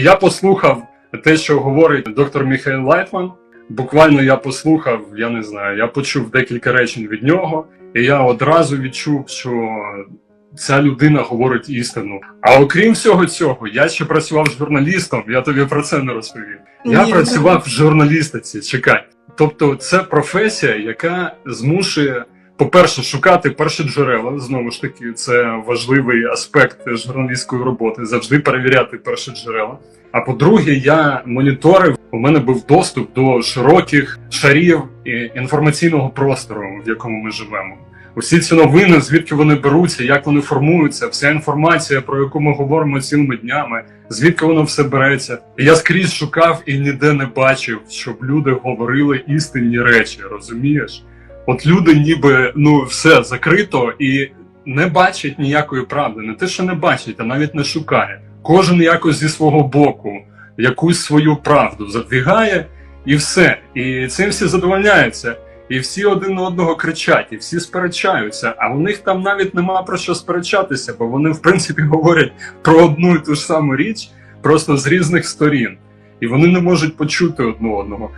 Я послухав те, що говорить доктор Міхайл Лайтман. Буквально я послухав, я не знаю, я почув декілька речень від нього, і я одразу відчув, що ця людина говорить істину. А окрім всього цього, я ще працював журналістом. Я тобі про це не розповів. Я Ні, працював в журналістиці. Чекай. Тобто, це професія, яка змушує, по-перше, шукати перші джерела. Знову ж таки, це важливий аспект журналістської роботи. Завжди перевіряти перші джерела. А по-друге, я моніторив. У мене був доступ до широких шарів і- інформаційного простору, в якому ми живемо. Усі ці новини, звідки вони беруться, як вони формуються, вся інформація, про яку ми говоримо цілими днями, звідки воно все береться. Я скрізь шукав і ніде не бачив, щоб люди говорили істинні речі, розумієш? От люди ніби ну все закрито і не бачать ніякої правди. Не те, що не бачать, а навіть не шукає. Кожен якось зі свого боку якусь свою правду задвігає, і все. І цим всі задовольняються. І всі один на одного кричать, і всі сперечаються. А у них там навіть нема про що сперечатися, бо вони, в принципі, говорять про одну і ту ж саму річ, просто з різних сторін. І вони не можуть почути одне одного.